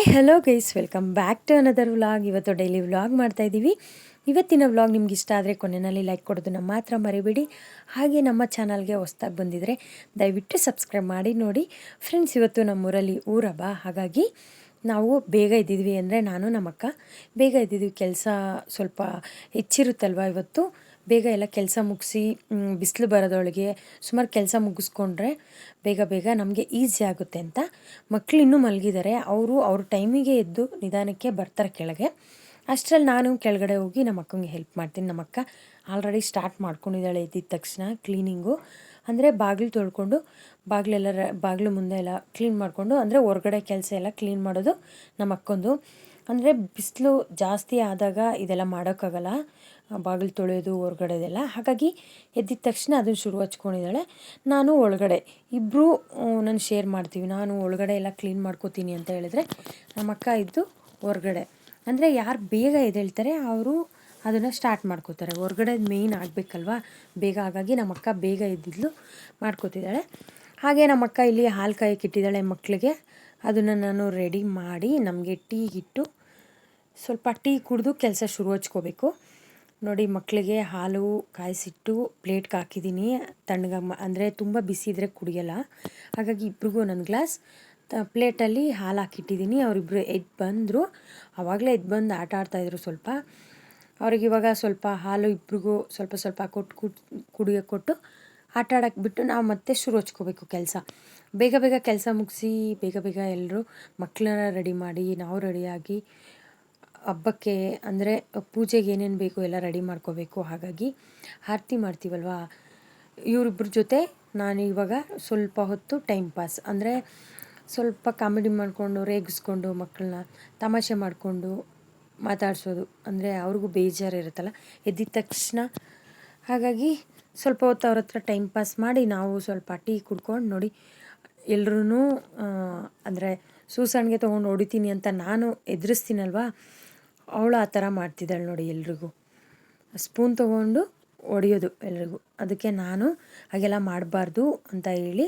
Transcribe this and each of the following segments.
Hi hello guys welcome back to another vlog ಇವತ್ತು daily vlog ಮಾಡ್ತಾ ಇದ್ದೀವಿ ಇವತ್ತಿನ ವ್ಲಾಗ್ ನಿಮ್ಗೆ ಇಷ್ಟ ಆದರೆ ಕೊನೆಯಲ್ಲಿ ಲೈಕ್ ಕೊಡೋದನ್ನ ಮಾತ್ರ ಮರಿಬೇಡಿ. ಹಾಗೆ ನಮ್ಮ ಚಾನಲ್ಗೆ ಹೊಸ್ದಾಗಿ ಬಂದಿದ್ದರೆ ದಯವಿಟ್ಟು ಸಬ್ಸ್ಕ್ರೈಬ್ ಮಾಡಿ, ನೋಡಿ. ಫ್ರೆಂಡ್ಸ್ ಇವತ್ತು ನಮ್ಮೂರಲ್ಲಿ ಊರಬ್ಬ. ಹಾಗಾಗಿ ನಾವು ಬೇಗ ಇದ್ದಿದ್ವಿ ಅಂದರೆ ನಾನು ನಮ್ಮಕ್ಕ. ಬೇಗ ಇದ್ದಿದ್ವಿ ಕೆಲಸ ಸ್ವಲ್ಪ ಹೆಚ್ಚಿರುತ್ತಲ್ವ ಇವತ್ತು? ಬೇಗ ಎಲ್ಲ ಕೆಲಸ ಮುಗಿಸಿ ಬಿಸಿಲು ಬರೋದೊಳಗೆ ಸುಮಾರು ಕೆಲಸ ಮುಗಿಸ್ಕೊಂಡ್ರೆ ಬೇಗ ಬೇಗ ನಮಗೆ ಈಸಿ ಆಗುತ್ತೆ ಅಂತ ಮಕ್ಕಳು ಇನ್ನೂ ಮಲಗಿದ್ದಾರೆ ಅವರು ಅವ್ರ ಟೈಮಿಗೆ ಎದ್ದು ನಿಧಾನಕ್ಕೆ ಬರ್ತಾರೆ ಕೆಳಗೆ. ಅಷ್ಟರಲ್ಲಿ ನಾನು ಕೆಳಗಡೆ ಹೋಗಿ ನಮ್ಮ ಅಕ್ಕಂಗೆ ಹೆಲ್ಪ್ ಮಾಡ್ತೀನಿ. ನಮ್ಮ ಅಕ್ಕ ಆಲ್ರೆಡಿ ಸ್ಟಾರ್ಟ್ ಮಾಡ್ಕೊಂಡಿದ್ದಾಳೆ ಎದ್ದಿದ ತಕ್ಷಣ ಕ್ಲೀನಿಂಗು. ಅಂದರೆ ಬಾಗಿಲು ತೊಳ್ಕೊಂಡು ಬಾಗಿಲೆಲ್ಲ ಬಾಗಿಲು ಮುಂದೆ ಎಲ್ಲ ಕ್ಲೀನ್ ಮಾಡಿಕೊಂಡು ಅಂದರೆ ಹೊರಗಡೆ ಕೆಲಸ ಎಲ್ಲ ಕ್ಲೀನ್ ಮಾಡೋದು ನಮ್ಮ ಅಕ್ಕೊಂದು. ಅಂದರೆ ಬಿಸಿಲು ಜಾಸ್ತಿ ಆದಾಗ ಇದೆಲ್ಲ ಮಾಡೋಕ್ಕಾಗಲ್ಲ. ಬಾಗಿಲು ತೊಳೆಯೋದು ಹೊರಗಡೆದೆಲ್ಲ ಹಾಗಾಗಿ ಎದ್ದಿದ ತಕ್ಷಣ ಅದನ್ನು ಶುರು ಹಚ್ಕೊಂಡಿದ್ದಾಳೆ. ನಾನು ಒಳಗಡೆ. ಇಬ್ಬರೂ ನಾನು ಶೇರ್ ಮಾಡ್ತೀವಿ. ನಾನು ಒಳಗಡೆ ಎಲ್ಲ ಕ್ಲೀನ್ ಮಾಡ್ಕೋತೀನಿ ಅಂತ ಹೇಳಿದ್ರೆ ನಮ್ಮ ಅಕ್ಕ ಇದ್ದು ಹೊರಗಡೆ. ಅಂದರೆ ಯಾರು ಬೇಗ ಎದ್ದೇಳ್ತಾರೆ ಅವರು ಅದನ್ನು ಸ್ಟಾರ್ಟ್ ಮಾಡ್ಕೋತಾರೆ. ಹೊರಗಡೆ ಮೇಯ್ನ್ ಆಗಬೇಕಲ್ವಾ? ಬೇಗ ಹಾಗಾಗಿ ನಮ್ಮ ಅಕ್ಕ ಬೇಗ ಎದ್ದಿದ್ಲು ಮಾಡ್ಕೋತಿದ್ದಾಳೆ. ಹಾಗೆ ನಮ್ಮ ಅಕ್ಕ ಇಲ್ಲಿ ಹಾಲು ಕಾಯಕ್ಕಿಟ್ಟಿದ್ದಾಳೆ ಮಕ್ಕಳಿಗೆ ಅದನ್ನು ನಾನು ರೆಡಿ ಮಾಡಿ ನಮಗೆ ಟೀ ಇಟ್ಟು ಸ್ವಲ್ಪ ಟೀ ಕುಡಿದು ಕೆಲಸ ಶುರು ಹಚ್ಕೋಬೇಕು. ನೋಡಿ ಮಕ್ಕಳಿಗೆ ಹಾಲು ಕಾಯಿಸಿಟ್ಟು ಪ್ಲೇಟ್ಗೆ ಹಾಕಿದ್ದೀನಿ. ತಣ್ಣಗೆ ಅಂದರೆ ತುಂಬ ಬಿಸಿ ಇದ್ದರೆ ಕುಡಿಯೋಲ್ಲ. ಹಾಗಾಗಿ ಇಬ್ರಿಗೂ ಒಂದೊಂದು ಗ್ಲಾಸ್ ಪ್ಲೇಟಲ್ಲಿ ಹಾಲು ಹಾಕಿಟ್ಟಿದ್ದೀನಿ. ಅವರಿಬ್ಬರು ಎದ್ದು ಬಂದರು. ಆವಾಗಲೇ ಎದ್ದು ಬಂದು ಆಟ ಆಡ್ತಾಯಿದ್ರು ಸ್ವಲ್ಪ. ಅವ್ರಿಗೆ ಇವಾಗ ಸ್ವಲ್ಪ ಹಾಲು ಇಬ್ರಿಗೂ ಸ್ವಲ್ಪ ಸ್ವಲ್ಪ ಕೊಟ್ಟು ಕುಟ್ ಕುಡಿಯೋಕ್ಕೆ ಕೊಟ್ಟು ಆಟ ಆಡೋಕ್ಕೆ ಬಿಟ್ಟು ನಾವು ಮತ್ತೆ ಶುರು ಹಚ್ಕೋಬೇಕು ಕೆಲಸ. ಬೇಗ ಬೇಗ ಕೆಲಸ ಮುಗಿಸಿ, ಬೇಗ ಬೇಗ ಎಲ್ಲರೂ ಮಕ್ಕಳನ್ನ ರೆಡಿ ಮಾಡಿ, ನಾವು ರೆಡಿಯಾಗಿ ಹಬ್ಬಕ್ಕೆ ಅಂದರೆ ಪೂಜೆಗೆ ಏನೇನು ಬೇಕು ಎಲ್ಲ ರೆಡಿ ಮಾಡ್ಕೋಬೇಕು. ಹಾಗಾಗಿ ಆರತಿ ಮಾಡ್ತೀವಲ್ವಾ? ಇವರಿಬ್ಬರ ಜೊತೆ ನಾನು ಇವಾಗ ಸ್ವಲ್ಪ ಹೊತ್ತು ಟೈಮ್ ಪಾಸ್. ಅಂದರೆ ಸ್ವಲ್ಪ ಕಾಮಿಡಿ ಮಾಡಿಕೊಂಡು, ರೇಗಿಸ್ಕೊಂಡು, ಮಕ್ಕಳನ್ನ ತಮಾಷೆ ಮಾಡಿಕೊಂಡು ಮಾತಾಡಿಸೋದು. ಅಂದರೆ ಅವ್ರಿಗೂ ಬೇಜಾರು ಇರುತ್ತಲ್ಲ, ಎದ್ದಿದ ತಕ್ಷಣ. ಹಾಗಾಗಿ ಸ್ವಲ್ಪ ಹೊತ್ತು ಅವ್ರ ಹತ್ರ ಟೈಮ್ ಪಾಸ್ ಮಾಡಿ ನಾವು ಸ್ವಲ್ಪ ಟೀ ಕುಡ್ಕೊಂಡು ನೋಡಿ ಎಲ್ರೂ ಅಂದರೆ ಸೂಸಣ್ಗೆ ತೊಗೊಂಡು ಹೊಡಿತೀನಿ ಅಂತ ನಾನು ಎದುರಿಸ್ತೀನಲ್ವಾ? ಅವಳು ಆ ಥರ ಮಾಡ್ತಿದ್ದಾಳೆ ನೋಡಿ ಎಲ್ರಿಗೂ. ಸ್ಪೂನ್ ತೊಗೊಂಡು ಒಡೆಯೋದು ಎಲ್ರಿಗೂ. ಅದಕ್ಕೆ ನಾನು ಹಾಗೆಲ್ಲ ಮಾಡಬಾರ್ದು ಅಂತ ಹೇಳಿ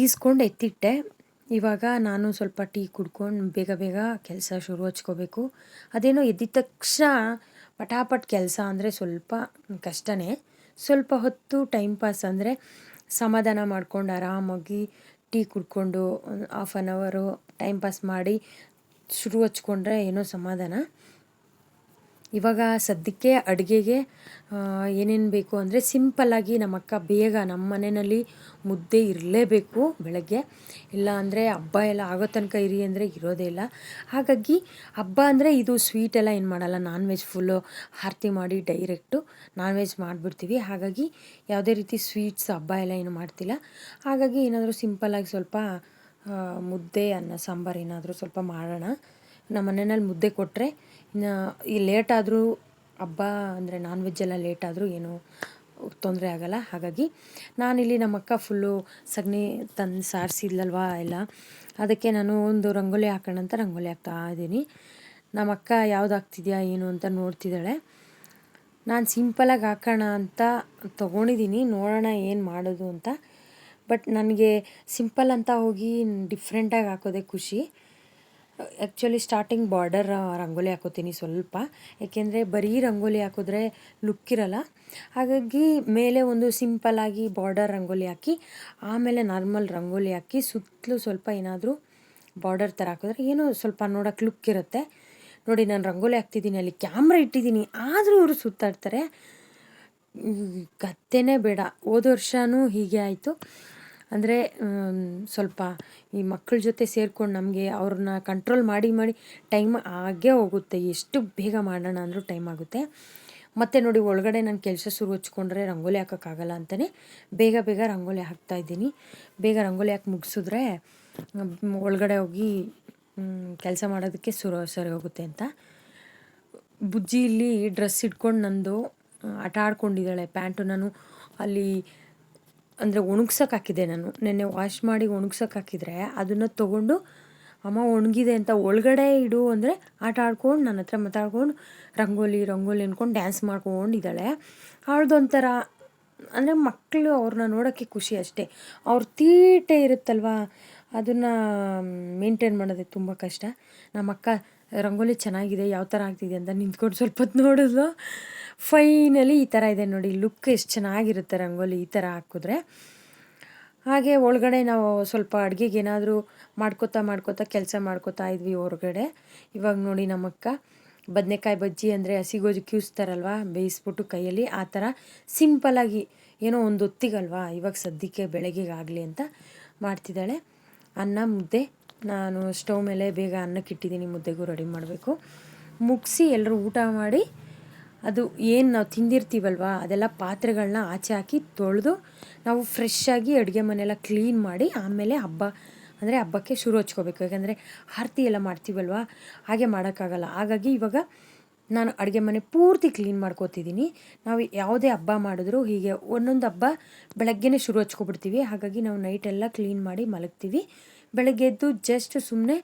ಈಸ್ಕೊಂಡು ಎತ್ತಿಟ್ಟೆ. ಇವಾಗ ನಾನು ಸ್ವಲ್ಪ ಟೀ ಕುಡ್ಕೊಂಡು ಬೇಗ ಬೇಗ ಕೆಲಸ ಶುರು ಹಚ್ಕೋಬೇಕು. ಅದೇನೋ ಎದ್ದಿದ ತಕ್ಷಣ ಪಟಾಪಟ್ ಕೆಲಸ ಅಂದರೆ ಸ್ವಲ್ಪ ಕಷ್ಟನೇ. ಸ್ವಲ್ಪ ಹೊತ್ತು ಟೈಮ್ ಪಾಸ್ ಅಂದರೆ ಸಮಾಧಾನ ಮಾಡ್ಕೊಂಡು ಆರಾಮಾಗಿ ಟೀ ಕುಡ್ಕೊಂಡು ಹಾಫ್ ಆನ್ ಅವರು ಟೈಮ್ ಪಾಸ್ ಮಾಡಿ ಶುರು ಹಚ್ಕೊಂಡ್ರೆ ಏನೋ ಸಮಾಧಾನ. ಇವಾಗ ಸದ್ಯಕ್ಕೆ ಅಡುಗೆಗೆ ಏನೇನು ಬೇಕು ಅಂದರೆ ಸಿಂಪಲ್ಲಾಗಿ ನಮ್ಮಕ್ಕ ಬೇಗ ನಮ್ಮ ಮನೆಯಲ್ಲಿ ಮುದ್ದೆ ಇರಲೇಬೇಕು ಬೆಳಗ್ಗೆ. ಇಲ್ಲ ಅಂದರೆ ಹಬ್ಬ ಎಲ್ಲ ಆಗೋ ತನಕ ಇರಿ ಅಂದರೆ ಇರೋದೇ ಇಲ್ಲ. ಹಾಗಾಗಿ ಹಬ್ಬ ಅಂದರೆ ಇದು ಸ್ವೀಟ್ ಎಲ್ಲ ಏನು ಮಾಡಲ್ಲ. ನಾನ್ ವೆಜ್ ಫುಲ್ಲು ಆರತಿ ಮಾಡಿ ಡೈರೆಕ್ಟು ನಾನ್ ವೆಜ್ ಮಾಡಿಬಿಡ್ತೀವಿ. ಹಾಗಾಗಿ ಯಾವುದೇ ರೀತಿ ಸ್ವೀಟ್ಸ್ ಹಬ್ಬ ಎಲ್ಲ ಏನು ಮಾಡ್ತಿಲ್ಲ. ಹಾಗಾಗಿ ಏನಾದರೂ ಸಿಂಪಲ್ಲಾಗಿ ಸ್ವಲ್ಪ ಮುದ್ದೆ ಅನ್ನ, ಸಾಂಬಾರು ಏನಾದರೂ ಸ್ವಲ್ಪ ಮಾಡೋಣ. ನಮ್ಮ ಮನೆಯಲ್ಲಿ ಮುದ್ದೆ ಕೊಟ್ಟರೆ ಈ ಈ ಲೇಟಾದರೂ ಹಬ್ಬ ಅಂದರೆ ನಾನ್ ವೆಜ್ ಎಲ್ಲ ಲೇಟಾದರೂ ಏನೂ ತೊಂದರೆ ಆಗಲ್ಲ. ಹಾಗಾಗಿ ನಾನಿಲ್ಲಿ ನಮ್ಮ ಅಕ್ಕ ಫುಲ್ಲು ಸಗಣಿ ತಂದು ಸಾರಿಸಿದ್ಲಲ್ವಾ ಎಲ್ಲ. ಅದಕ್ಕೆ ನಾನು ಒಂದು ರಂಗೋಲಿ ಹಾಕೋಣ ಅಂತ ರಂಗೋಲಿ ಹಾಕ್ತಾ ಇದ್ದೀನಿ. ನಮ್ಮ ಅಕ್ಕ ಯಾವ್ದು ಹಾಕ್ತಿದ್ಯಾ ಏನು ಅಂತ ನೋಡ್ತಿದ್ದಾಳೆ. ನಾನು ಸಿಂಪಲಾಗಿ ಹಾಕೋಣ ಅಂತ ತೊಗೊಂಡಿದ್ದೀನಿ. ನೋಡೋಣ ಏನು ಮಾಡೋದು ಅಂತ. ಬಟ್ ನನಗೆ ಸಿಂಪಲ್ ಅಂತ ಹೋಗಿ ಡಿಫ್ರೆಂಟಾಗಿ ಹಾಕೋದೇ ಖುಷಿ. ಆ್ಯಕ್ಚುಲಿ ಸ್ಟಾರ್ಟಿಂಗ್ ಬಾರ್ಡರ್ ರಂಗೋಲಿ ಹಾಕೋತೀನಿ ಸ್ವಲ್ಪ. ಏಕೆಂದರೆ ಬರೀ ರಂಗೋಲಿ ಹಾಕಿದ್ರೆ ಲುಕ್ ಇರಲ್ಲ. ಹಾಗಾಗಿ ಮೇಲೆ ಒಂದು ಸಿಂಪಲ್ಲಾಗಿ ಬಾರ್ಡರ್ ರಂಗೋಲಿ ಹಾಕಿ, ಆಮೇಲೆ ನಾರ್ಮಲ್ ರಂಗೋಲಿ ಹಾಕಿ ಸುತ್ತಲೂ ಸ್ವಲ್ಪ ಏನಾದರೂ ಬಾರ್ಡರ್ ಥರ ಹಾಕಿದ್ರೆ ಏನೋ ಸ್ವಲ್ಪ ನೋಡೋಕ್ಕೆ ಲುಕ್ ಇರುತ್ತೆ. ನೋಡಿ, ನಾನು ರಂಗೋಲಿ ಹಾಕ್ತಿದ್ದೀನಿ, ಅಲ್ಲಿ ಕ್ಯಾಮ್ರ ಇಟ್ಟಿದ್ದೀನಿ, ಆದರೂ ಇವರು ಸುತ್ತಾಡ್ತಾರೆ. ಕತ್ತೆನೇ ಬೇಡ. ಹೋದ ವರ್ಷವೂ ಹೀಗೆ ಆಯಿತು. ಅಂದರೆ ಸ್ವಲ್ಪ ಈ ಮಕ್ಕಳ ಜೊತೆ ಸೇರ್ಕೊಂಡು ನಮಗೆ ಅವ್ರನ್ನ ಕಂಟ್ರೋಲ್ ಮಾಡಿ ಮಾಡಿ ಟೈಮ್ ಆಗೇ ಹೋಗುತ್ತೆ. ಎಷ್ಟು ಬೇಗ ಮಾಡೋಣ ಅಂದರೂ ಟೈಮ್ ಆಗುತ್ತೆ. ಮತ್ತು ನೋಡಿ, ಒಳಗಡೆ ನಾನು ಕೆಲಸ ಶುರು ಹಚ್ಕೊಂಡ್ರೆ ರಂಗೋಲಿ ಹಾಕೋಕ್ಕಾಗಲ್ಲ ಅಂತಲೇ ಬೇಗ ಬೇಗ ರಂಗೋಲಿ ಹಾಕ್ತಾಯಿದ್ದೀನಿ ಬೇಗ ರಂಗೋಲಿ ಹಾಕಿ ಮುಗಿಸಿದ್ರೆ ಒಳಗಡೆ ಹೋಗಿ ಕೆಲಸ ಮಾಡೋದಕ್ಕೆ ಸುರು ಸರಿ ಹೋಗುತ್ತೆ ಅಂತ. ಬುಜ್ಜಿ ಇಲ್ಲಿ ಡ್ರೆಸ್ ಇಟ್ಕೊಂಡು ನಂದು ಆಟ ಆಡ್ಕೊಂಡಿದ್ದಾಳೆ. ಪ್ಯಾಂಟು ನಾನು ಅಲ್ಲಿ ಅಂದರೆ ಒಣಗ್ಸೋಕೆ ಹಾಕಿದ್ದೆ ನಾನು. ನೆನ್ನೆ ವಾಶ್ ಮಾಡಿ ಒಣಗ್ಸೋಕೆ ಹಾಕಿದರೆ ಅದನ್ನು ತೊಗೊಂಡು, ಅಮ್ಮ, ಒಣಗಿದೆ ಅಂತ ಒಳಗಡೆ ಇಡು ಅಂದರೆ ಆಟ ಆಡ್ಕೊಂಡು ನನ್ನ ಹತ್ರ ಮಾತಾಡ್ಕೊಂಡು ರಂಗೋಲಿ ರಂಗೋಲಿ ಅಂದ್ಕೊಂಡು ಡ್ಯಾನ್ಸ್ ಮಾಡ್ಕೊಂಡಿದ್ದಾಳೆ. ಅವಳದೊಂಥರ, ಅಂದರೆ ಮಕ್ಕಳು ಅವ್ರನ್ನ ನೋಡೋಕ್ಕೆ ಖುಷಿ ಅಷ್ಟೇ. ಅವ್ರ ತೀಟೆ ಇರುತ್ತಲ್ವ, ಅದನ್ನು ಮೇಂಟೈನ್ ಮಾಡೋದೇ ತುಂಬ ಕಷ್ಟ. ನಮ್ಮಕ್ಕ, ರಂಗೋಲಿ ಚೆನ್ನಾಗಿದೆ ಯಾವ ಥರ ಆಗ್ತಿದೆ ಅಂತ ನಿಂತ್ಕೊಂಡು ಸ್ವಲ್ಪ ಹೊತ್ತು ನೋಡಿದ್ಲು. ಫೈನಲಿ ಈ ಥರ ಇದೆ ನೋಡಿ, ಲುಕ್ ಎಷ್ಟು ಚೆನ್ನಾಗಿರುತ್ತೆ ರಂಗೋಲಿ ಈ ಥರ ಹಾಕಿದ್ರೆ. ಹಾಗೆ ಒಳಗಡೆ ನಾವು ಸ್ವಲ್ಪ ಅಡುಗೆಗೆ ಏನಾದರೂ ಮಾಡ್ಕೋತಾ ಮಾಡ್ಕೋತಾ ಕೆಲಸ ಮಾಡ್ಕೋತಾ ಇದ್ವಿ ಹೊರಗಡೆ. ಇವಾಗ ನೋಡಿ ನಮ್ಮಕ್ಕ ಬದನೆಕಾಯಿ ಬಜ್ಜಿ ಅಂದರೆ ಹಸಿಗೋಜು ಕ್ಯೂಸ್ತಾರಲ್ವ, ಬೇಯಿಸ್ಬಿಟ್ಟು ಕೈಯಲ್ಲಿ ಆ ಥರ ಸಿಂಪಲಾಗಿ ಏನೋ ಒಂದು ಹೊತ್ತಿಗಲ್ವಾ, ಇವಾಗ ಸದ್ಯಕ್ಕೆ ಬೆಳಗ್ಗೆಗಾಗಲಿ ಅಂತ ಮಾಡ್ತಿದ್ದಾಳೆ. ಅನ್ನ, ಮುದ್ದೆ. ನಾನು ಸ್ಟವ್ ಮೇಲೆ ಬೇಗ ಅನ್ನಕ್ಕೆ ಇಟ್ಟಿದ್ದೀನಿ ಮುದ್ದೆಗೂ ರೆಡಿ ಮಾಡಬೇಕು. ಮುಗಿಸಿ ಎಲ್ಲರೂ ಊಟ ಮಾಡಿ ಅದು ಏನು ನಾವು ತಿಂದಿರ್ತೀವಲ್ವ? ಅದೆಲ್ಲ ಪಾತ್ರೆಗಳನ್ನ ಆಚೆ ಹಾಕಿ ತೊಳೆದು ನಾವು ಫ್ರೆಶ್ ಆಗಿ ಅಡುಗೆ ಮನೆಯೆಲ್ಲ ಕ್ಲೀನ್ ಮಾಡಿ ಆಮೇಲೆ ಹಬ್ಬ, ಅಂದರೆ ಹಬ್ಬಕ್ಕೆ ಶುರು ಹಚ್ಕೋಬೇಕು. ಯಾಕಂದರೆ ಆರತಿ ಎಲ್ಲ ಮಾಡ್ತೀವಲ್ವ? ಹಾಗೆ ಮಾಡೋಕ್ಕಾಗಲ್ಲ. ಹಾಗಾಗಿ ಇವಾಗ ನಾನು ಅಡುಗೆ ಮನೆ ಪೂರ್ತಿ ಕ್ಲೀನ್ ಮಾಡ್ಕೋತಿದ್ದೀನಿ ನಾವು ಯಾವುದೇ ಹಬ್ಬ ಮಾಡಿದ್ರು ಹೀಗೆ ಒಂದೊಂದು ಹಬ್ಬ ಬೆಳಗ್ಗೆನೇ ಶುರು ಹಚ್ಕೊಬಿಡ್ತೀವಿ. ಹಾಗಾಗಿ ನಾವು ನೈಟೆಲ್ಲ ಕ್ಲೀನ್ ಮಾಡಿ ಮಲಗ್ತೀವಿ. ಬೆಳಗ್ಗೆ ಎದ್ದು ಜಸ್ಟ್ ಸುಮ್ಮನೆ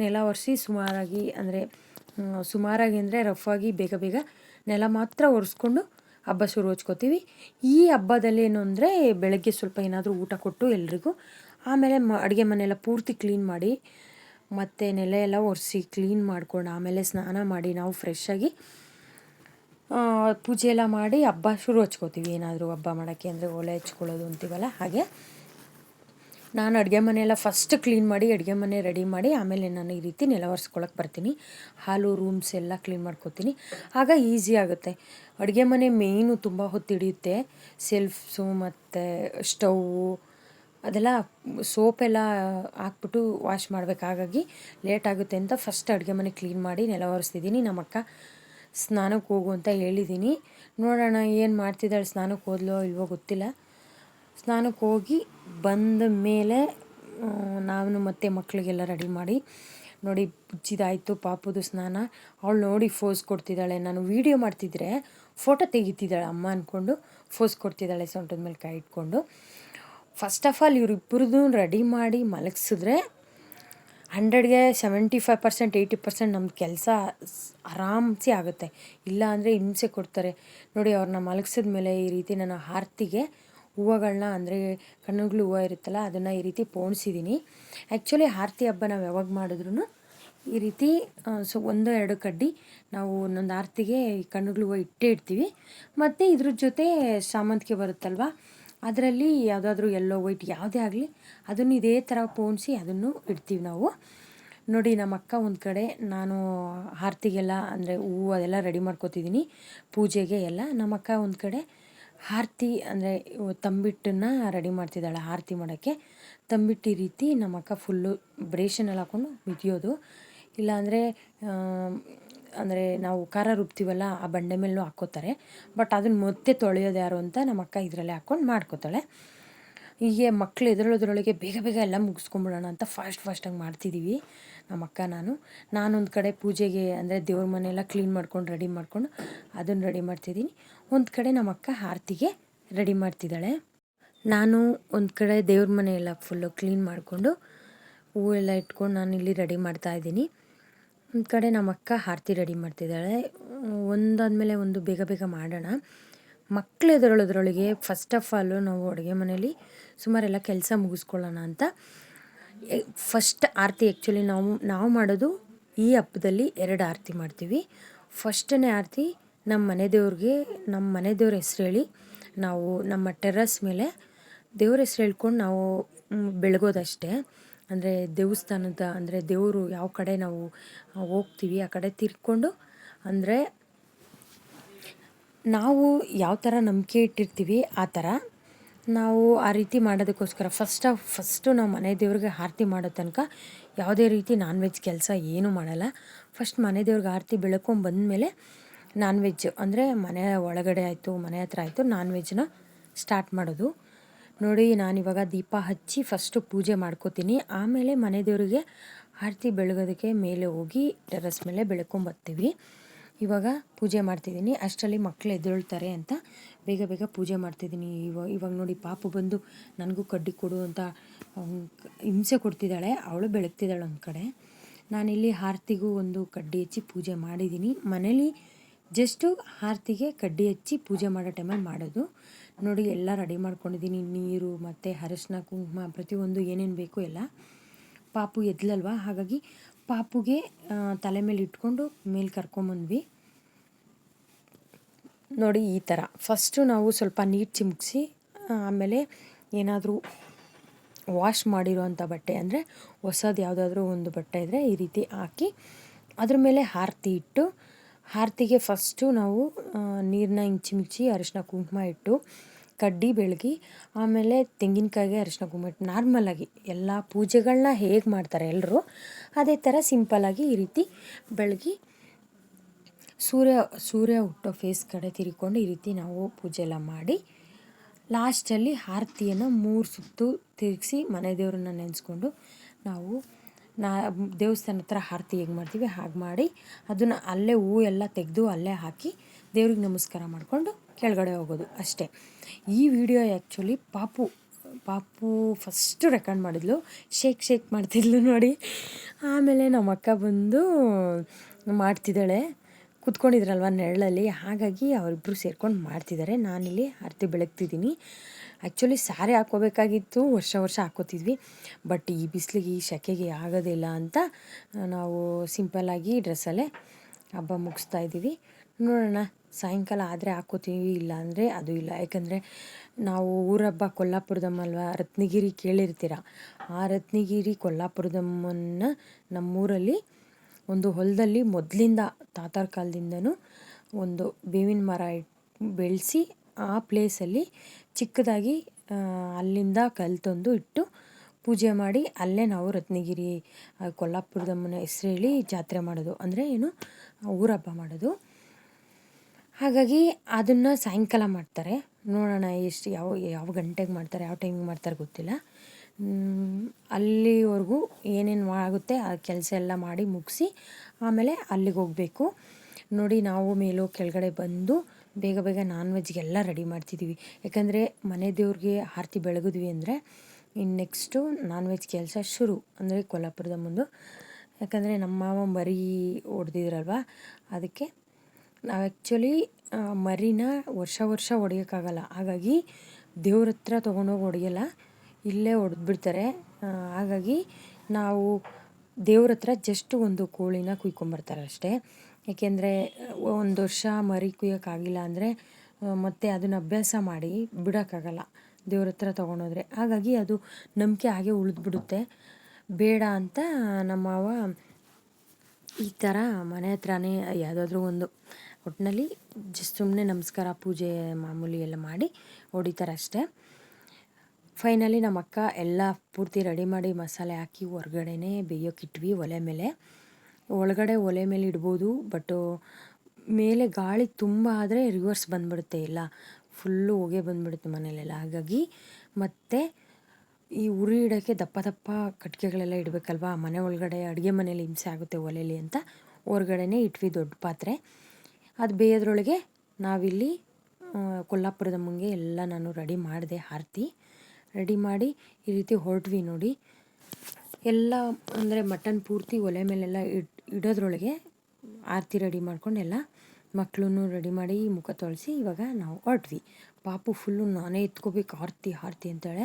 ನೆಲ ಒರೆಸಿ ಸುಮಾರಾಗಿ ಅಂದರೆ ಸುಮಾರಾಗಿ ಅಂದರೆ ಆಗಿ ಬೇಗ ಬೇಗ ನೆಲ ಮಾತ್ರ ಒರೆಸ್ಕೊಂಡು ಹಬ್ಬ ಶುರು ಹಚ್ಕೋತೀವಿ. ಈ ಹಬ್ಬದಲ್ಲಿ ಏನು ಅಂದರೆ ಬೆಳಗ್ಗೆ ಸ್ವಲ್ಪ ಏನಾದರೂ ಊಟ ಕೊಟ್ಟು ಎಲ್ರಿಗೂ ಆಮೇಲೆ ಮ ಅಡುಗೆ ಮನೆಯೆಲ್ಲ ಪೂರ್ತಿ ಕ್ಲೀನ್ ಮಾಡಿ ಮತ್ತು ನೆಲ ಎಲ್ಲ ಒರೆಸಿ ಕ್ಲೀನ್ ಮಾಡ್ಕೊಂಡು ಆಮೇಲೆ ಸ್ನಾನ ಮಾಡಿ ನಾವು ಫ್ರೆಶ್ಶಾಗಿ ಪೂಜೆ ಎಲ್ಲ ಮಾಡಿ ಹಬ್ಬ ಶುರು ಹಚ್ಕೋತೀವಿ ಏನಾದರೂ ಹಬ್ಬ ಮಾಡೋಕ್ಕೆ ಅಂದರೆ ಒಲೆ ಹಚ್ಕೊಳ್ಳೋದು ಅಂತೀವಲ್ಲ ಹಾಗೆ. ನಾನು ಅಡುಗೆ ಮನೆಯೆಲ್ಲ ಫಸ್ಟ್ ಕ್ಲೀನ್ ಮಾಡಿ ಅಡುಗೆ ಮನೆ ರೆಡಿ ಮಾಡಿ ಆಮೇಲೆ ನಾನು ಈ ರೀತಿ ನೆಲ ಬರ್ತೀನಿ. ಹಾಲು ರೂಮ್ಸ್ ಎಲ್ಲ ಕ್ಲೀನ್ ಮಾಡ್ಕೋತೀನಿ. ಆಗ ಈಸಿ ಆಗುತ್ತೆ. ಅಡುಗೆ ಮನೆ ಮೇಯ್ನು ತುಂಬ ಹೊತ್ತು ಹಿಡಿಯುತ್ತೆ. ಸೆಲ್ಫ್ಸು ಮತ್ತು ಸ್ಟೌವು ಅದೆಲ್ಲ ಸೋಪೆಲ್ಲ ಹಾಕ್ಬಿಟ್ಟು ವಾಶ್ ಮಾಡಬೇಕು. ಹಾಗಾಗಿ ಲೇಟ್ ಆಗುತ್ತೆ ಅಂತ ಫಸ್ಟ್ ಅಡುಗೆ ಮನೆ ಕ್ಲೀನ್ ಮಾಡಿ ನೆಲ ಒರೆಸ್ತಿದ್ದೀನಿ ನಮ್ಮ ಸ್ನಾನಕ್ಕೆ ಹೋಗು ಅಂತ ಹೇಳಿದ್ದೀನಿ. ನೋಡೋಣ ಏನು ಮಾಡ್ತಿದ್ದಾಳೆ, ಸ್ನಾನಕ್ಕೆ ಹೋದ್ಲೋ ಇಲ್ವೋ ಗೊತ್ತಿಲ್ಲ. ಸ್ನಾನಕ್ಕೆ ಹೋಗಿ ಬಂದ ಮೇಲೆ ನಾನು ಮತ್ತು ಮಕ್ಕಳಿಗೆಲ್ಲ ರೆಡಿ ಮಾಡಿ, ನೋಡಿ ಬುಚ್ಚಿದಾಯಿತು ಪಾಪದು ಸ್ನಾನ. ಅವಳು ನೋಡಿ ಫೋಸ್ ಕೊಡ್ತಿದ್ದಾಳೆ. ನಾನು ವೀಡಿಯೋ ಮಾಡ್ತಿದ್ರೆ ಫೋಟೋ ತೆಗಿತಿದ್ದಾಳೆ ಅಮ್ಮ ಅಂದ್ಕೊಂಡು ಫೋಸ್ ಕೊಡ್ತಿದ್ದಾಳೆ ಸೊಂಟದ ಮೇಲೆ ಕೈ ಇಟ್ಕೊಂಡು. ಫಸ್ಟ್ ಆಫ್ ಆಲ್ ಇವರಿಬ್ಬರದ್ದು ರೆಡಿ ಮಾಡಿ ಮಲಗಿಸಿದ್ರೆ ಹಂಡ್ರೆಡ್ಗೆ seventy five percent eighty percent ನಮ್ಮ ಕೆಲಸ ಆರಾಮ್ಸಿ ಆಗುತ್ತೆ. ಇಲ್ಲ ಅಂದರೆ ಹಿಂಸೆ ಕೊಡ್ತಾರೆ. ನೋಡಿ ಅವ್ರನ್ನ ಮಲಗಿಸಿದ ಮೇಲೆ ಈ ರೀತಿ ನಾನು ಆರ್ತಿಗೆ ಹೂವುಗಳನ್ನ ಅಂದರೆ ಕಣ್ಣುಗಳು ಹೂವು ಇರುತ್ತಲ್ಲ, ಅದನ್ನು ಈ ರೀತಿ ಪೋಣಿಸಿದ್ದೀನಿ ಆ್ಯಕ್ಚುಲಿ ಆರತಿ ಹಬ್ಬ ನಾವು ಯಾವಾಗ ಮಾಡಿದ್ರು ಈ ರೀತಿ ಸೊ ಒಂದು ಎರಡು ಕಡ್ಡಿ ನಾವು ಒಂದೊಂದು ಆರತಿಗೆ ಕಣ್ಣುಗಳು ಹೂವು ಇಟ್ಟೇ ಇಡ್ತೀವಿ. ಮತ್ತು ಇದ್ರ ಜೊತೆ ಸಾಮಂತಿಗೆ ಬರುತ್ತಲ್ವ, ಅದರಲ್ಲಿ ಯಾವುದಾದ್ರೂ ಎಲ್ಲೋ ವೈಟ್ ಯಾವುದೇ ಆಗಲಿ ಅದನ್ನು ಇದೇ ಥರ ಪೋಣಿಸಿ ಅದನ್ನು ಇಡ್ತೀವಿ ನಾವು. ನೋಡಿ ನಮ್ಮ ಅಕ್ಕ ಒಂದು ಕಡೆ ನಾನು ಆರತಿಗೆಲ್ಲ ಅಂದರೆ ಹೂವು ಅದೆಲ್ಲ ರೆಡಿ ಮಾಡ್ಕೋತಿದ್ದೀನಿ ಪೂಜೆಗೆ ಎಲ್ಲ. ನಮ್ಮ ಅಕ್ಕ ಒಂದು ಕಡೆ ಆರತಿ ಅಂದರೆ ತಂಬಿಟ್ಟನ್ನು ರೆಡಿ ಮಾಡ್ತಿದ್ದಾಳೆ ಆರತಿ ಮಾಡೋಕ್ಕೆ. ತಂಬಿಟ್ಟಿ ರೀತಿ ನಮ್ಮ ಅಕ್ಕ ಫುಲ್ಲು ಬ್ರೇಷನಲ್ಲಿ ಹಾಕ್ಕೊಂಡು ಮಿದಿಯೋದು ಇಲ್ಲಾಂದರೆ ಅಂದರೆ ನಾವು ಖಾರ ರುಬ್ತೀವಲ್ಲ, ಆ ಬಂಡೆ ಮೇಲೂ ಹಾಕ್ಕೋತಾರೆ. ಬಟ್ ಅದನ್ನು ಮತ್ತೆ ತೊಳೆಯೋದು ಯಾರು ಅಂತ ನಮ್ಮ ಅಕ್ಕ ಇದರಲ್ಲೇ ಹಾಕ್ಕೊಂಡು ಮಾಡ್ಕೋತಾಳೆ. ಹೀಗೆ ಮಕ್ಕಳು ಎದುರೊಳದ್ರೊಳಗೆ ಬೇಗ ಬೇಗ ಎಲ್ಲ ಮುಗಿಸ್ಕೊಂಬಿಡೋಣ ಅಂತ ಫಾಸ್ಟ್ ಫಾಸ್ಟಾಗಿ ಮಾಡ್ತಿದ್ದೀವಿ ನಮ್ಮ ಅಕ್ಕ ನಾನು. ನಾನೊಂದು ಕಡೆ ಪೂಜೆಗೆ ಅಂದರೆ ದೇವ್ರ ಮನೆಯೆಲ್ಲ ಕ್ಲೀನ್ ಮಾಡ್ಕೊಂಡು ರೆಡಿ ಮಾಡ್ಕೊಂಡು ಅದನ್ನು ರೆಡಿ ಮಾಡ್ತಿದ್ದೀನಿ ಒಂದು ಕಡೆ ನಮ್ಮ ಅಕ್ಕ ಆರತಿಗೆ ರೆಡಿ ಮಾಡ್ತಿದ್ದಾಳೆ. ನಾನು ಒಂದು ಕಡೆ ದೇವ್ರ ಮನೆಯೆಲ್ಲ ಫುಲ್ಲು ಕ್ಲೀನ್ ಮಾಡಿಕೊಂಡು ಹೂವೆಲ್ಲ ಇಟ್ಕೊಂಡು ನಾನು ಇಲ್ಲಿ ರೆಡಿ ಮಾಡ್ತಾ ಇದ್ದೀನಿ. ಒಂದು ಕಡೆ ನಮ್ಮ ಅಕ್ಕ ಆರತಿ ರೆಡಿ ಮಾಡ್ತಿದ್ದಾಳೆ. ಒಂದಾದಮೇಲೆ ಒಂದು ಬೇಗ ಬೇಗ ಮಾಡೋಣ. ಎದುರೊಳದ್ರೊಳಗೆ ಫಸ್ಟ್ ಆಫ್ ಆಲು ನಾವು ಅಡುಗೆ ಮನೇಲಿ ಸುಮಾರೆಲ್ಲ ಕೆಲಸ ಮುಗಿಸ್ಕೊಳ್ಳೋಣ ಅಂತ. ಫಸ್ಟ್ ಆರತಿ ಆ್ಯಕ್ಚುಲಿ ನಾವು ನಾವು ಮಾಡೋದು ಈ ಹಬ್ಬದಲ್ಲಿ ಎರಡು ಆರತಿ ಮಾಡ್ತೀವಿ. ಫಸ್ಟನೇ ಆರತಿ ನಮ್ಮ ಮನೆ ದೇವ್ರಿಗೆ, ನಮ್ಮ ಮನೆ ದೇವ್ರ ಹೆಸ್ರು ಹೇಳಿ ನಾವು ನಮ್ಮ ಟೆರ್ರಸ್ ಮೇಲೆ ದೇವ್ರ ಹೆಸ್ರು ಹೇಳ್ಕೊಂಡು ನಾವು ಬೆಳಗೋದಷ್ಟೇ. ಅಂದರೆ ದೇವಸ್ಥಾನದ, ಅಂದರೆ ದೇವರು ಯಾವ ಕಡೆ ನಾವು ಹೋಗ್ತೀವಿ ಆ ಕಡೆ ತಿರ್ಕೊಂಡು ಅಂದರೆ ನಾವು ಯಾವ ಥರ ನಂಬಿಕೆ ಇಟ್ಟಿರ್ತೀವಿ, ಆ ಥರ ನಾವು ಆ ರೀತಿ ಮಾಡೋದಕ್ಕೋಸ್ಕರ ಫಸ್ಟ್ ಆಫ್ ಫಸ್ಟು ನಾವು ಮನೆ ದೇವ್ರಿಗೆ ಆರತಿ ಮಾಡೋ ತನಕ ಯಾವುದೇ ರೀತಿ ನಾನ್ ವೆಜ್ ಕೆಲಸ ಏನೂ ಮಾಡಲ್ಲ. ಫಸ್ಟ್ ಮನೆ ದೇವ್ರಿಗೆ ಆರತಿ ಬೆಳ್ಕೊಂಬಂದಮೇಲೆ ನಾನ್ ವೆಜ್ ಅಂದರೆ ಮನೆ ಒಳಗಡೆ ಆಯಿತು, ಮನೆ ಹತ್ರ ಆಯಿತು ನಾನ್ ವೆಜ್ನ ಸ್ಟಾರ್ಟ್ ಮಾಡೋದು. ನೋಡಿ ನಾನಿವಾಗ ದೀಪ ಹಚ್ಚಿ ಫಸ್ಟು ಪೂಜೆ ಮಾಡ್ಕೋತೀನಿ. ಆಮೇಲೆ ಮನೆ ದೇವರಿಗೆ ಆರತಿ ಬೆಳಗೋದಕ್ಕೆ ಮೇಲೆ ಹೋಗಿ ಟೆರಸ್ ಮೇಲೆ ಬೆಳ್ಕೊಂಬರ್ತೀವಿ ಇವಾಗ ಪೂಜೆ ಮಾಡ್ತಿದ್ದೀನಿ. ಅಷ್ಟರಲ್ಲಿ ಮಕ್ಕಳು ಎದ್ದೇಳ್ತಾರೆ ಅಂತ ಬೇಗ ಬೇಗ ಪೂಜೆ ಮಾಡ್ತಿದ್ದೀನಿ. ಇವಾಗ ಇವಾಗ ನೋಡಿ ಪಾಪು ಬಂದು ನನಗೂ ಕಡ್ಡಿ ಕೊಡು ಅಂತ ಹಿಂಸೆ ಕೊಡ್ತಿದ್ದಾಳೆ. ಅವಳು ಬೆಳಗ್ತಿದ್ದಾಳೆ ಒಂದು ಕಡೆ. ನಾನಿಲ್ಲಿ ಆರತಿಗೂ ಒಂದು ಕಡ್ಡಿ ಹಚ್ಚಿ ಪೂಜೆ ಮಾಡಿದ್ದೀನಿ. ಮನೇಲಿ ಜಸ್ಟು ಆರತಿಗೆ ಕಡ್ಡಿ ಹಚ್ಚಿ ಪೂಜೆ ಮಾಡೋ ಟೈಮಲ್ಲಿ ಮಾಡೋದು. ನೋಡಿ, ಎಲ್ಲ ರೆಡಿ ಮಾಡ್ಕೊಂಡಿದ್ದೀನಿ. ನೀರು ಮತ್ತು ಅರಶಿನ, ಕುಂಕುಮ ಪ್ರತಿಯೊಂದು ಏನೇನು ಬೇಕು ಎಲ್ಲ. ಪಾಪು ಎದ್ಲಲ್ವ? ಹಾಗಾಗಿ ಪಾಪುಗೆ ತಲೆ ಮೇಲೆ ಇಟ್ಕೊಂಡು ಮೇಲೆ ಕರ್ಕೊಂಬಂದ್ವಿ. ನೋಡಿ ಈ ಥರ ಫಸ್ಟು ನಾವು ಸ್ವಲ್ಪ ನೀರು ಚಿಮುಕ್ಸಿ ಆಮೇಲೆ ಏನಾದರೂ ವಾಶ್ ಮಾಡಿರೋವಂಥ ಬಟ್ಟೆ ಅಂದರೆ ಹೊಸದು ಯಾವುದಾದ್ರೂ ಒಂದು ಬಟ್ಟೆ ಇದ್ದರೆ ಈ ರೀತಿ ಹಾಕಿ, ಅದ್ರ ಮೇಲೆ ಹಾರತಿ ಇಟ್ಟು, ಹಾರತಿಗೆ ಫಸ್ಟು ನಾವು ನೀರನ್ನ ಹಿಂಗೆ ಚಿಮುಚಿ ಅರಿಶಿನ ಕುಂಕುಮ ಇಟ್ಟು ಕಡ್ಡಿ ಬೆಳಗಿ, ಆಮೇಲೆ ತೆಂಗಿನಕಾಯಿಗೆ ಅರಿಶಿನ ಇಟ್ಟು ನಾರ್ಮಲಾಗಿ ಎಲ್ಲ ಪೂಜೆಗಳನ್ನ ಹೇಗೆ ಮಾಡ್ತಾರೆ ಎಲ್ಲರೂ ಅದೇ ಥರ ಸಿಂಪಲ್ಲಾಗಿ ಈ ರೀತಿ ಬೆಳಗಿ ಸೂರ್ಯ ಸೂರ್ಯ ಹುಟ್ಟೋ ಫೇಸ್ ಕಡೆ ತಿರ್ಕೊಂಡು ಈ ರೀತಿ ನಾವು ಪೂಜೆ ಎಲ್ಲ ಮಾಡಿ ಲಾಸ್ಟಲ್ಲಿ ಆರತಿಯನ್ನು ಮೂರು ಸುತ್ತು ತಿರುಗಿಸಿ ಮನೆ ದೇವರನ್ನ ನೆನೆಸ್ಕೊಂಡು ನಾವು ನಾ, ದೇವಸ್ಥಾನ ಹತ್ರ ಆರತಿ ಹೇಗೆ ಮಾಡ್ತೀವಿ ಹಾಗೆ ಮಾಡಿ, ಅದನ್ನು ಅಲ್ಲೇ ಹೂ ಎಲ್ಲ ತೆಗೆದು ಅಲ್ಲೇ ಹಾಕಿ ದೇವ್ರಿಗೆ ನಮಸ್ಕಾರ ಮಾಡಿಕೊಂಡು ಕೆಳಗಡೆ ಹೋಗೋದು ಅಷ್ಟೇ. ಈ ವಿಡಿಯೋ ಆ್ಯಕ್ಚುಲಿ ಪಾಪು ಪಾಪು ಫಸ್ಟು ರೆಕಾರ್ಡ್ ಮಾಡಿದ್ಲು. ಶೇಕ್ ಶೇಕ್ ಮಾಡ್ತಿದ್ಲು ನೋಡಿ. ಆಮೇಲೆ ನಮ್ಮ ಅಕ್ಕ ಬಂದು ಮಾಡ್ತಿದ್ದಾಳೆ. ಕುತ್ಕೊಂಡಿದ್ರಲ್ವ ನೆರಳಲ್ಲಿ. ಹಾಗಾಗಿ ಅವರಿಬ್ಬರು ಸೇರ್ಕೊಂಡು ಮಾಡ್ತಿದ್ದಾರೆ. ನಾನಿಲ್ಲಿ ಆರತಿ ಬೆಳಗ್ತಿದ್ದೀನಿ. ಆ್ಯಕ್ಚುಲಿ ಸಾರಿ ಹಾಕ್ಕೋಬೇಕಾಗಿತ್ತು. ವರ್ಷ ವರ್ಷ ಹಾಕೋತಿದ್ವಿ ಬಟ್ ಈ ಬಿಸಿಲಿಗೆ, ಈ ಸೆಕೆಗೆ ಆಗೋದಿಲ್ಲ ಅಂತ ನಾವು ಸಿಂಪಲ್ಲಾಗಿ ಡ್ರೆಸ್ಸಲ್ಲೇ ಹಬ್ಬ ಮುಗಿಸ್ತಾ ಇದ್ದೀವಿ. ನೋಡೋಣ. ಸಾಯಂಕಾಲ ಆದರೆ ಇಲ್ಲ ಅಂದರೆ ಅದು ಇಲ್ಲ. ಯಾಕಂದರೆ ನಾವು ಊರಬ್ಬ ಕೊಲ್ಲಾಪುರದಮ್ಮಲ್ವ, ರತ್ನಗಿರಿ ಕೇಳಿರ್ತೀರ? ಆ ರತ್ನಗಿರಿ ಕೊಲ್ಲಾಪುರದಮ್ಮನ್ನ ನಮ್ಮೂರಲ್ಲಿ ಒಂದು ಹೊಲದಲ್ಲಿ ಮೊದಲಿಂದ ತಾತಾರ ಕಾಲದಿಂದನೂ ಒಂದು ಬೇವಿನ ಮರ ಬೆಳೆಸಿ ಆ ಪ್ಲೇಸಲ್ಲಿ ಚಿಕ್ಕದಾಗಿ ಅಲ್ಲಿಂದ ಕಲ್ತೊಂದು ತಂದು ಇಟ್ಟು ಪೂಜೆ ಮಾಡಿ ಅಲ್ಲೇ ನಾವು ರತ್ನಗಿರಿ ಕೊಲ್ಲಾಪುರದಮ್ಮನ ಹೆಸ್ರು ಹೇಳಿ ಜಾತ್ರೆ ಮಾಡೋದು. ಅಂದರೆ ಏನು? ಊರಬ್ಬ ಮಾಡೋದು. ಹಾಗಾಗಿ ಅದನ್ನು ಸಾಯಂಕಾಲ ಮಾಡ್ತಾರೆ. ನೋಡೋಣ ಎಷ್ಟು ಯಾವ ಯಾವ ಗಂಟೆಗೆ ಮಾಡ್ತಾರೆ, ಯಾವ ಟೈಮಿಗೆ ಮಾಡ್ತಾರೆ ಗೊತ್ತಿಲ್ಲ. ಅಲ್ಲಿವರೆಗೂ ಏನೇನು ಆಗುತ್ತೆ ಆ ಕೆಲಸ ಎಲ್ಲ ಮಾಡಿ ಮುಗಿಸಿ ಆಮೇಲೆ ಅಲ್ಲಿಗೆ ಹೋಗಬೇಕು. ನೋಡಿ ನಾವು ಮೇಲೋ ಕೆಳಗಡೆ ಬಂದು ಬೇಗ ಬೇಗ ನಾನ್ ವೆಜ್ಗೆಲ್ಲ ರೆಡಿ ಮಾಡ್ತಿದ್ದೀವಿ ಯಾಕಂದರೆ ಮನೆ ದೇವ್ರಿಗೆ ಆರತಿ ಬೆಳಗಿದ್ವಿ ಅಂದರೆ ಇನ್ನು ನೆಕ್ಸ್ಟು ನಾನ್ ವೆಜ್ ಕೆಲಸ ಶುರು ಅಂದರೆ ಕೊಲ್ಲಾಪುರದ ಮುಂದೆ. ಯಾಕಂದರೆ ನಮ್ಮ ಮಾವ ಮರಿ ಹೊಡೆದಿದ್ರಲ್ವ ಅದಕ್ಕೆ ನಾವು ಆ್ಯಕ್ಚುಲಿ ಮರಿನ ವರ್ಷ ವರ್ಷ ಹೊಡೆಯೋಕ್ಕಾಗಲ್ಲ. ಹಾಗಾಗಿ ದೇವ್ರ ಹತ್ರ ತೊಗೊಂಡೋಗಿ ಹೊಡೆಯಲ್ಲ. ಇಲ್ಲೇ ಹೊಡೆದ್ಬಿಡ್ತಾರೆ. ಹಾಗಾಗಿ ನಾವು ದೇವ್ರ ಹತ್ರ ಜಸ್ಟ್ ಒಂದು ಕೋಳಿನ ಕುಯ್ಕೊಂಬರ್ತಾರೆ ಅಷ್ಟೇ. ಏಕೆಂದರೆ, ಒಂದು ವರ್ಷ ಮರಿ ಕುಯ್ಯೋಕ್ಕಾಗಿಲ್ಲ ಅಂದರೆ ಮತ್ತೆ ಅದನ್ನು ಅಭ್ಯಾಸ ಮಾಡಿ ಬಿಡೋಕ್ಕಾಗಲ್ಲ ದೇವ್ರ ಹತ್ರ ತೊಗೊಂಡೋದ್ರೆ. ಹಾಗಾಗಿ ಅದು ನಂಬಿಕೆ ಹಾಗೆ ಉಳಿದ್ಬಿಡುತ್ತೆ. ಬೇಡ ಅಂತ ನಮ್ಮ ಮಾವ ಈ ಥರ ಮನೆ ಹತ್ರನೇ ಯಾವುದಾದ್ರೂ ಒಂದು ಒಟ್ಟಿನಲ್ಲಿ ಜಸ್ಟ್ ಸುಮ್ಮನೆ ನಮಸ್ಕಾರ, ಪೂಜೆ ಮಾಮೂಲಿ ಎಲ್ಲ ಮಾಡಿ ಹೊಡಿತಾರೆ ಅಷ್ಟೇ ಫೈನಲಿ ನಮ್ಮ ಅಕ್ಕ ಎಲ್ಲ ಪೂರ್ತಿ ರೆಡಿ ಮಾಡಿ ಮಸಾಲೆ ಹಾಕಿ ಹೊರ್ಗಡೆನೇ ಬೇಯೋಕ್ಕಿಟ್ವಿ ಒಲೆ ಮೇಲೆ. ಒಳಗಡೆ ಒಲೆ ಮೇಲೆ ಇಡ್ಬೋದು ಬಟ್ಟು ಮೇಲೆ ಗಾಳಿ ತುಂಬ ಆದರೆ ರಿವರ್ಸ್ ಬಂದ್ಬಿಡುತ್ತೆ ಎಲ್ಲ. ಫುಲ್ಲು ಹೊಗೆ ಬಂದ್ಬಿಡುತ್ತೆ ಮನೇಲೆಲ್ಲ. ಹಾಗಾಗಿ ಮತ್ತು ಈ ಉರಿ ಇಡೋಕ್ಕೆ ದಪ್ಪ ದಪ್ಪ ಕಟ್ಟಿಗೆಗಳೆಲ್ಲ ಇಡಬೇಕಲ್ವಾ? ಮನೆ ಒಳಗಡೆ ಅಡುಗೆ ಮನೇಲಿ ಹಿಂಸೆ ಆಗುತ್ತೆ ಒಲೆಯಲ್ಲಿ ಅಂತ. ಹೊರ್ಗಡೆನೇ ಇಟ್ವಿ ದೊಡ್ಡ ಪಾತ್ರೆ. ಅದು ಬೇಯೋದ್ರೊಳಗೆ ನಾವಿಲ್ಲಿ ಕೊಲ್ಲಾಪುರದ ಮುಂಗೆ ಎಲ್ಲ ನಾನು ರೆಡಿ ಮಾಡಿದೆ ಆರತಿ. ರೆಡಿ ಮಾಡಿ ಈ ರೀತಿ ಹೊರಟ್ವಿ ನೋಡಿ. ಎಲ್ಲ ಅಂದರೆ ಮಟನ್ ಪೂರ್ತಿ ಒಲೆ ಮೇಲೆಲ್ಲ ಇಡ್, ಇಡೋದ್ರೊಳಗೆ ಆರತಿ ರೆಡಿ ಮಾಡ್ಕೊಂಡು ಎಲ್ಲ ಮಕ್ಕಳನ್ನು ರೆಡಿ ಮಾಡಿ ಮುಖ ತೊಳೆಸಿ ಇವಾಗ ನಾವು ಹೊರಟ್ವಿ. ಪಾಪು ಫುಲ್ಲು ನಾನೇ ಎತ್ಕೋಬೇಕು ಆರತಿ ಆರತಿ ಅಂತೇಳೆ.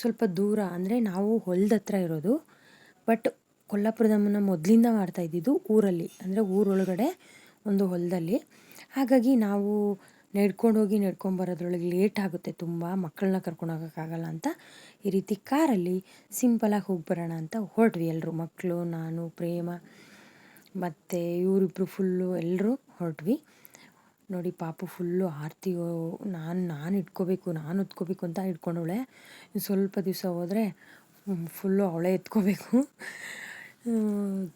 ಸ್ವಲ್ಪ ದೂರ ಅಂದರೆ ನಾವು ಹೊಲ್ದ ಹತ್ರ ಇರೋದು. ಬಟ್ ಕೊಲ್ಲಾಪುರದಮ್ಮನ ಮೊದಲಿಂದ ಮಾಡ್ತಾ ಇದ್ದಿದ್ದು ಊರಲ್ಲಿ. ಅಂದರೆ ಊರೊಳಗಡೆ ಒಂದು ಹೊಲದಲ್ಲಿ. ಹಾಗಾಗಿ ನಾವು ನಡ್ಕೊಂಡು ಹೋಗಿ ನಡ್ಕೊಂಡು ಬರೋದ್ರೊಳಗೆ ಲೇಟ್ ಆಗುತ್ತೆ. ತುಂಬ ಮಕ್ಕಳನ್ನ ಕರ್ಕೊಂಡು ಹೋಗೋಕ್ಕಾಗಲ್ಲ ಅಂತ ಈ ರೀತಿ ಕಾರಲ್ಲಿ ಸಿಂಪಲಾಗಿ ಹೋಗಿ ಬರೋಣ ಅಂತ ಹೊರಟ್ವಿ ಎಲ್ಲರೂ ಮಕ್ಕಳು ನಾನು, ಪ್ರೇಮ, ಮತ್ತು ಇವರಿಬ್ರು ಫುಲ್ಲು ಎಲ್ಲರೂ ಹೊರಟ್ವಿ. ನೋಡಿ, ಪಾಪು ಫುಲ್ಲು ಆರತಿ ನಾನು ನಾನು ಇಟ್ಕೋಬೇಕು, ನಾನು ಹೊತ್ಕೋಬೇಕು ಅಂತ ಇಟ್ಕೊಂಡವಳೆ. ಸ್ವಲ್ಪ ದಿವಸ ಹೋದರೆ ಫುಲ್ಲು ಅವಳೇ ಎತ್ಕೋಬೇಕು.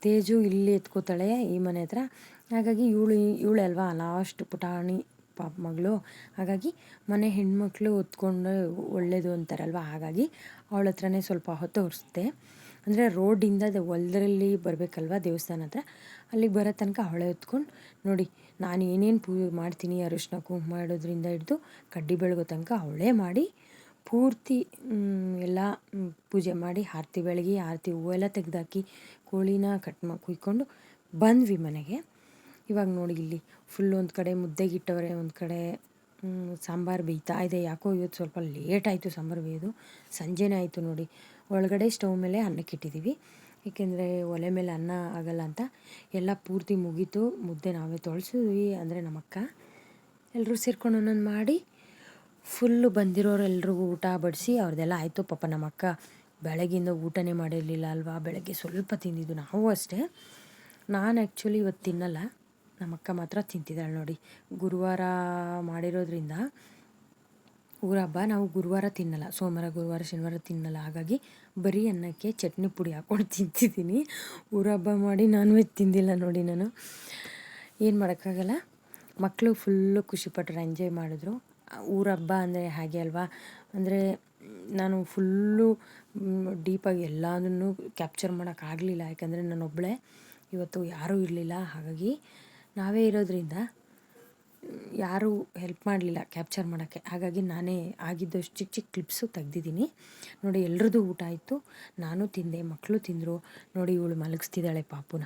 ತೇಜು ಇಲ್ಲಿ ಎತ್ಕೋತಾಳೆ ಈ ಮನೆ ಹತ್ರ. ಹಾಗಾಗಿ ಇವಳು ಇವಳೆ ಅಲ್ವಾ? ಲಾಸ್ಟ್ ಪುಟಾಣಿ ಪಾಪ ಮಗಳು. ಹಾಗಾಗಿ ಮನೆ ಹೆಣ್ಮಕ್ಳು ಹೊತ್ಕೊಂಡು ಒಳ್ಳೇದು ಅಂತಾರಲ್ವ? ಹಾಗಾಗಿ ಅವಳ ಹತ್ರನೇ ಸ್ವಲ್ಪ ಹೊತ್ತು ಹೊರಿಸ್ದೆ ಅಂದರೆ ರೋಡಿಂದ ಹೊಲದಲ್ಲಿ ಬರಬೇಕಲ್ವ ದೇವಸ್ಥಾನ ಹತ್ರ? ಅಲ್ಲಿಗೆ ಬರೋ ತನಕ ಅವಳೆ ಹೊತ್ಕೊಂಡು ನೋಡಿ, ನಾನು ಏನೇನು ಪೂ ಮಾಡ್ತೀನಿ, ಅರಿಶಿನ ಕುಂಕುಮ ಮಾಡೋದ್ರಿಂದ ಹಿಡಿದು ಕಡ್ಡಿ ಬೆಳಗೋ ತನಕ ಅವಳೇ ಮಾಡಿ ಪೂರ್ತಿ ಎಲ್ಲ ಪೂಜೆ ಮಾಡಿ ಆರತಿ ಬೆಳಗಿ, ಆರತಿ ಹೂವೆಲ್ಲ ತೆಗೆದಾಕಿ ಕೋಳಿನ ಕಟ್ ಮಾ ಕುಯ್ಕೊಂಡು ಬಂದ್ವಿ ಮನೆಗೆ. ಇವಾಗ ನೋಡಿ ಇಲ್ಲಿ ಫುಲ್ ಒಂದು ಕಡೆ ಮುದ್ದೆಗಿಟ್ಟವ್ರೆ ಒಂದು ಕಡೆ ಸಾಂಬಾರು ಬೇಯ್ತಾ ಇದೆ. ಯಾಕೋ ಇವತ್ತು ಸ್ವಲ್ಪ ಲೇಟ್ ಆಯಿತು ಸಾಂಬಾರು ಬೇಯೋದು. ಸಂಜೆನೇ ಆಯಿತು ನೋಡಿ. ಒಳಗಡೆ ಸ್ಟವ್ ಮೇಲೆ ಅನ್ನಕ್ಕೆ ಇಟ್ಟಿದ್ದೀವಿ ಏಕೆಂದರೆ ಒಲೆ ಮೇಲೆ ಅನ್ನ ಆಗಲ್ಲ ಅಂತ. ಎಲ್ಲ ಪೂರ್ತಿ ಮುಗೀತು. ಮುದ್ದೆ ನಾವೇ ತೊಳ್ಸಿದ್ವಿ. ಅಂದರೆ ನಮ್ಮಕ್ಕ. ಎಲ್ಲರೂ ಸೇರ್ಕೊಂಡು ಒಂದೊಂದು ಮಾಡಿ ಫುಲ್ಲು ಬಂದಿರೋರೆಲ್ರಿಗೂ ಊಟ ಬಡಿಸಿ ಅವ್ರದ್ದೆಲ್ಲ ಆಯಿತು. ಪಾಪ ನಮ್ಮ ಅಕ್ಕ ಬೆಳಗಿಂದ ಊಟನೇ ಮಾಡಿರಲಿಲ್ಲ ಅಲ್ವಾ? ಬೆಳಗ್ಗೆ ಸ್ವಲ್ಪ ತಿಂದಿದ್ದು ನಾವು ಅಷ್ಟೇ. ನಾನು ಆ್ಯಕ್ಚುಲಿ ಇವತ್ತು ತಿನ್ನಲ್ಲ. ನಮ್ಮ ಅಕ್ಕ ಮಾತ್ರ ತಿಂತಿದ್ದಾಳೆ ನೋಡಿ. ಗುರುವಾರ ಮಾಡಿರೋದ್ರಿಂದ ಊರ ಹಬ್ಬ ನಾವು ಗುರುವಾರ ತಿನ್ನಲ್ಲ. ಸೋಮವಾರ, ಗುರುವಾರ, ಶನಿವಾರ ತಿನ್ನಲ್ಲ. ಹಾಗಾಗಿ ಬರೀ ಅನ್ನಕ್ಕೆ ಚಟ್ನಿ ಪುಡಿ ಹಾಕ್ಕೊಂಡು ತಿಂತಿದ್ದೀನಿ. ಊರ ಹಬ್ಬ ಮಾಡಿ ನಾನ್ ವೆಜ್ ತಿಂದಿಲ್ಲ ನೋಡಿ ನಾನು. ಏನು ಮಾಡೋಕ್ಕಾಗಲ್ಲ? ಮಕ್ಕಳು ಫುಲ್ಲು ಖುಷಿಪಟ್ಟರು ಎಂಜಾಯ್ ಮಾಡಿದ್ರು. ಊರ ಹಬ್ಬ ಅಂದರೆ ಹಾಗೆ ಅಲ್ವಾ? ಅಂದರೆ ನಾನು ಫುಲ್ಲು ಡೀಪಾಗಿ ಎಲ್ಲದನ್ನು ಕ್ಯಾಪ್ಚರ್ ಮಾಡೋಕ್ಕಾಗಲಿಲ್ಲ ಯಾಕಂದರೆ ನಾನೊಬ್ಬಳೇ ಇವತ್ತು ಯಾರೂ ಇರಲಿಲ್ಲ. ಹಾಗಾಗಿ ನಾವೇ ಇರೋದ್ರಿಂದ ಯಾರೂ ಹೆಲ್ಪ್ ಮಾಡಲಿಲ್ಲ ಕ್ಯಾಪ್ಚರ್ ಮಾಡೋಕ್ಕೆ. ಹಾಗಾಗಿ ನಾನೇ ಆಗಿದ್ದಷ್ಟು ಚಿಕ್ಕ ಚಿಕ್ಕ ಕ್ಲಿಪ್ಸು ತೆಗ್ದಿದ್ದೀನಿ. ನೋಡಿ, ಎಲ್ರದ್ದು ಊಟ ಆಯಿತು. ನಾನು ತಿಂದೆ ಮಕ್ಕಳು ತಿಂದರು. ನೋಡಿ, ಇವಳು ಮಲಗಿಸ್ತಿದ್ದಾಳೆ ಪಾಪುನ.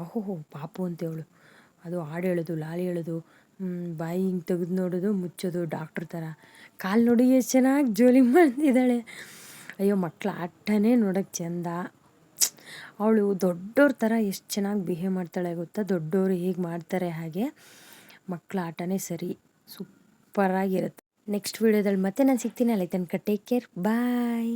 ಓಹೋ, ಪಾಪು ಅಂತ ಇವಳು ಅದು ಹಾಡು ಹೇಳೋದು, ಲಾಲಿ ಹೇಳೋದು ಬಾಯಿ ಹಿಂಗೆ ತೆಗೆದು ನೋಡೋದು, ಮುಚ್ಚೋದು ಡಾಕ್ಟ್ರ್ ಥರ. ಕಾಲು ನೋಡಿ ಎಷ್ಟು ಚೆನ್ನಾಗಿ ಜೋಲಿ ಮಾಡ್ತಿದ್ದಾಳೆ. ಅಯ್ಯೋ ಮಕ್ಕಳ ಆಟನೇ ನೋಡೋಕ್ಕೆ ಚೆಂದ. ಅವಳು ದೊಡ್ಡವ್ರ ಥರ ಎಷ್ಟು ಚೆನ್ನಾಗಿ ಬಿಹೇವ್ ಮಾಡ್ತಾಳೆ ಗೊತ್ತಾ? ದೊಡ್ಡವರು ಹೇಗೆ ಮಾಡ್ತಾರೆ ಹಾಗೆ ಮಕ್ಕಳ ಆಟನೇ ಸರಿ ಸೂಪರಾಗಿರುತ್ತೆ ನೆಕ್ಸ್ಟ್ ವೀಡಿಯೋದಲ್ಲಿ ಮತ್ತೆ ನಾನು ಸಿಗ್ತೀನಿ ಅಲ್ಲಿ ತನಕ ಟೇಕ್ ಕೇರ್ ಬಾಯ್